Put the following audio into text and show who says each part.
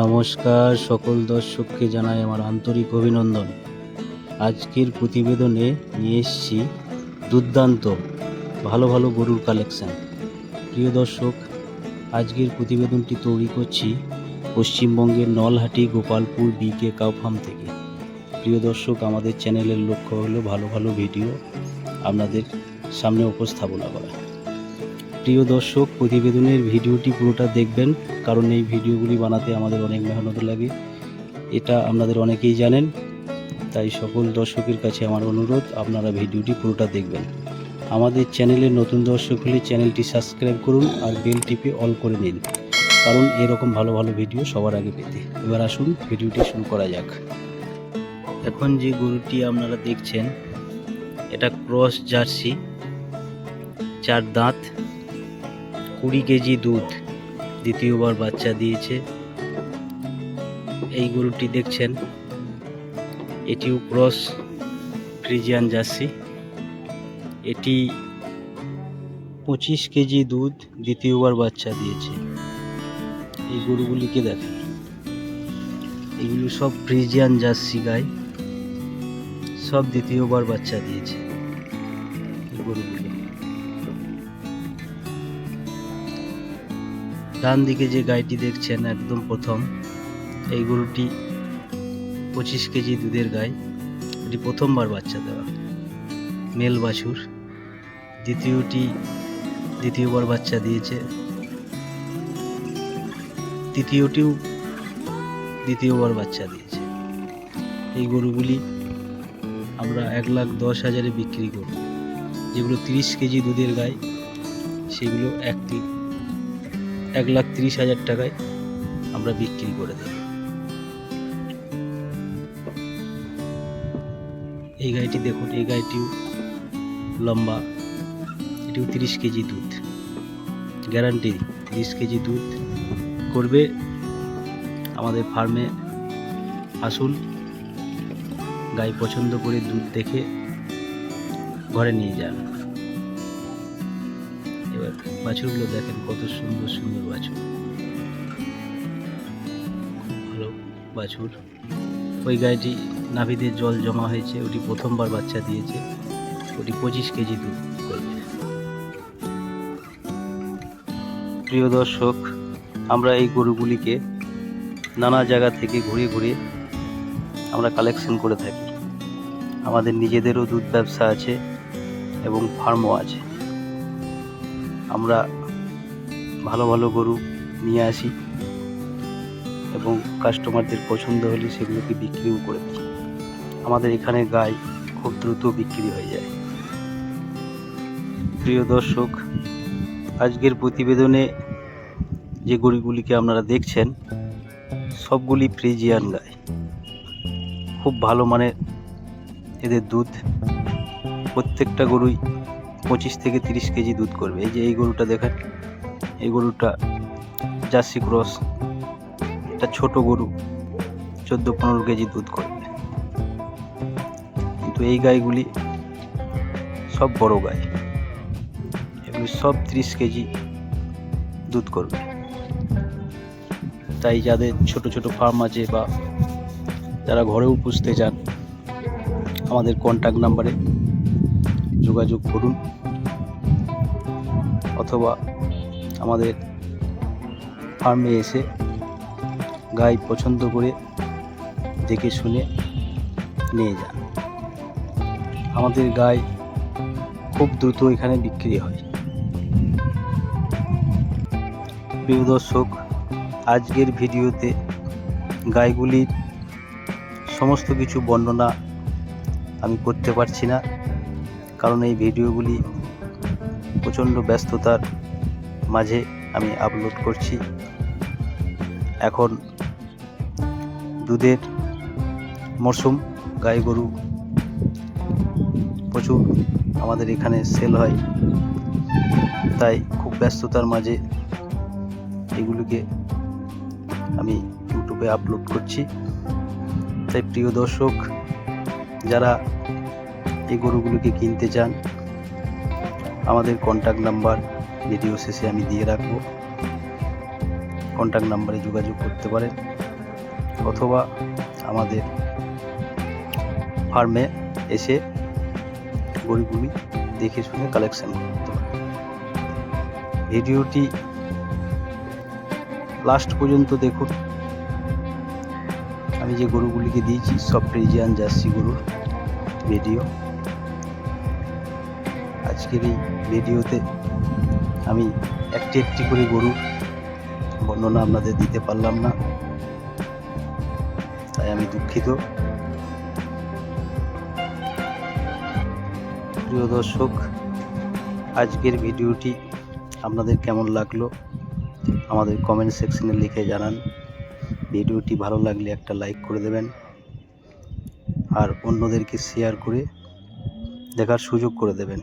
Speaker 1: নমস্কার সকল দর্শককে জানাই আমার আন্তরিক অভিনন্দন। আজকের প্রতিবেদনে নিয়ে এসছি দুর্দান্ত, ভালো ভালো গরুর কালেকশন প্রিয় দর্শক, আজকের প্রতিবেদনটি তৈরি করছি পশ্চিমবঙ্গের Nalhati Gopalpur BK cow farm থেকে। প্রিয় দর্শক, আমাদের চ্যানেলের লক্ষ্য হলো ভালো ভালো ভিডিও আপনাদের সামনে উপস্থাপনা করা। প্রিয় দর্শক, প্রতিবেদনের ভিডিওটি পুরোটা দেখবেন, কারণ এই ভিডিওগুলি বানাতে আমাদের অনেক মেহনত লাগে। এটা আপনাদের অনেকেই জানেন, তাই সকল দর্শকের কাছে আমার অনুরোধ, আপনারা ভিডিওটি পুরোটা দেখবেন। আমাদের চ্যানেলে নতুন দর্শক হলে চ্যানেলটি সাবস্ক্রাইব করুন আর বেল টিপে অল করে নিন, কারণ এরকম ভালো ভালো ভিডিও সবার আগে পেতে। এবার আসুন, ভিডিওটি শুরু করা যাক। এখন যে গরুটি আপনারা দেখছেন, এটা ক্রস জার্সি, চার দাঁত। কুড়ি কেজি দুধ দ্বিতীয়বার বাচ্চা দিয়েছে। এই গরুটি দেখছেন, এটিও ক্রস ফ্রিজিয়ান জার্সি। এটি পঁচিশ কেজি দুধ দ্বিতীয়বার বাচ্চা দিয়েছে। এই গরুগুলিকে দেখেন। এগুলো সব ফ্রিজিয়ান জার্সি গাই। সব দ্বিতীয়বার বাচ্চা দিয়েছে এই গরুগুলো। ডান দিকে যে গাইটি দেখছেন, একদম প্রথম, এই গরুটি পঁচিশ কেজি দুধের গাই। এটি প্রথমবার বাচ্চা দেওয়া। মেল বাছুর। দ্বিতীয়টি, দ্বিতীয়বার বাচ্চা দিয়েছে। তৃতীয়টিও দ্বিতীয়বার বাচ্চা দিয়েছে। এই গরুগুলি আমরা এক লাখ দশ হাজারে বিক্রি করব যেগুলো তিরিশ কেজি দুধের গাই, সেগুলো একটি এক লাখ তিরিশ হাজার টাকায় আমরা বিক্রি করে দেব। এই গাড়িটি দেখুন, এই গাড়িটিও লম্বা, এটিও তিরিশ কেজি দুধ। গ্যারান্টি, তিরিশ কেজি দুধ করবে আমাদের ফার্মে। আসুন, গাই পছন্দ করে দুধ দেখে ঘরে নিয়ে যান। বাছুরগুলো দেখেন কত সুন্দর সুন্দর বাছুর। ভালো বাছুর। ওই গাইটি নাভিতে জল জমা হয়েছে, ওটি প্রথমবার বাচ্চা দিয়েছে। ওটি পঁচিশ কেজি দুধ করবে প্রিয় দর্শক, আমরা এই গরুগুলিকে নানা জায়গা থেকে ঘুরে ঘুরে আমরা কালেকশন করে থাকি। আমাদের নিজেদেরও দুধ ব্যবসা আছে এবং ফার্মও আছে। আমরা ভালো ভালো গরু নিয়ে আসি এবং কাস্টমারদের পছন্দ হলে সেগুলোকে বিক্রিও করে দিই। আমাদের এখানে গাই খুব দ্রুত বিক্রি হয়ে যায়। প্রিয় দর্শক, আজকের প্রতিবেদনে যে গরুগুলিকে আপনারা দেখছেন, সবগুলি ফ্রিজিয়ান গাই। খুব ভালো মানের এদের দুধ। প্রত্যেকটা গরুই পঁচিশ থেকে তিরিশ কেজি দুধ করবে। এই যে এই গরুটা দেখেন, এই গরুটা জার্সি ক্রস, এটা ছোট গরু, চোদ্দ পনেরো কেজি দুধ করবে। কিন্তু এই গাইগুলি সব বড় গাই, এগুলি সব তিরিশ কেজি দুধ করবে। তাই যাদের ছোট ছোট ফার্ম আছে বা যারা ঘরেও পুষতে চান, আমাদের কন্ট্যাক্ট নাম্বারে যোগাযোগ করুন অথবা আমাদের ফার্মে এসে গাই পছন্দ করে দেখে শুনে নিয়ে যান। আমাদের গাই খুব দ্রুত এখানে বিক্রি হয়। প্রিয় দর্শক, আজকের ভিডিওতে গাইগুলির সমস্ত কিছু বর্ণনা আমি করতে পারছি না। কারণ এই ভিডিওগুলি প্রচণ্ড ব্যস্ততার মাঝে আমি আপলোড করছি। এখন দুধের মরশুম গাই গরু প্রচুর আমাদের এখানে সেল হয়। তাই খুব ব্যস্ততার মাঝে এগুলিকে আমি ইউটিউবে আপলোড করছি। তাই প্রিয় দর্শক, যারা এই গরুগুলোকে কিনতে চান, আমাদের কন্ট্যাক্ট নাম্বার ভিডিও শেষে আমি দিয়ে রাখব। কন্ট্যাক্ট নাম্বারে যোগাযোগ করতে পারেন, অথবা আমাদের ফার্মে এসে গরুগুলি দেখে শুনে কালেকশন করতে পারে ভিডিওটি লাস্ট পর্যন্ত দেখুন। আমি যে গরুগুলিকে দিয়েছি, সব ফ্রিজিয়ান জার্সি গরুর ভিডিও আজকের এই ভিডিওতে আমি একটি একটি করে গরু বর্ণনা আপনাদের দিতে পারলাম না। তাই আমি দুঃখিত। প্রিয় দর্শক, আজকের ভিডিওটি আপনাদের কেমন লাগল? আমাদের কমেন্ট সেকশনে লিখে জানান। ভিডিওটি ভালো লাগলে একটা লাইক করে দেবেন আর অন্যদেরকে শেয়ার করে দেখার সুযোগ করে দেবেন।